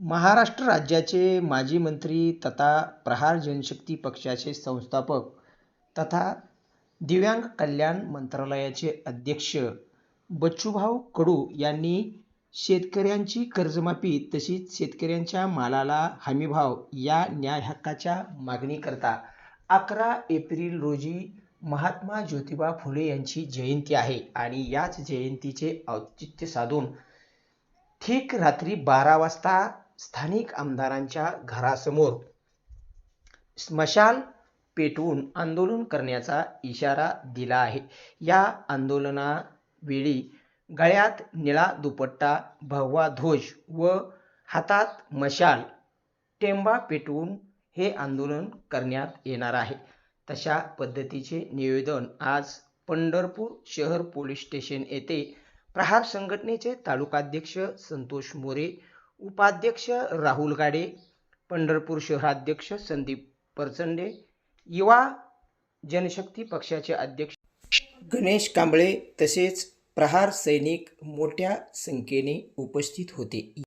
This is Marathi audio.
महाराष्ट्र राज्याचे माजी मंत्री तथा प्रहार जनशक्ती पक्षाचे संस्थापक तथा दिव्यांग कल्याण मंत्रालयाचे अध्यक्ष बच्चूभाऊ कडू यांनी शेतकऱ्यांची कर्जमाफी तसेच शेतकऱ्यांच्या मालाला हमीभाव या न्याय हक्काच्या मागणीकरता अकरा एप्रिल रोजी महात्मा ज्योतिबा फुले यांची जयंती आहे आणि याच जयंतीचे औचित्य साधून ठीक रात्री बारा वाजता स्थानिक आमदारांच्या घरासमोर स्मशाल पेटवून आंदोलन करण्याचा इशारा दिला आहे. या आंदोलनावेळी गळ्यात निळा दुपट्टा भगवा ध्वज व हातात मशाल टेंबा पेटवून हे आंदोलन करण्यात येणार आहे. तशा पद्धतीचे निवेदन आज पंढरपूर शहर पोलीस स्टेशन येथे प्रहार संघटनेचे तालुकाध्यक्ष संतोष मोरे उपाध्यक्ष राहुल गाडे पंढरपूर शहराध्यक्ष संदीप परचंडे युवा जनशक्ती पक्षाचे अध्यक्ष गणेश कांबळे तसेच प्रहार सैनिक मोठ्या संख्येने उपस्थित होते.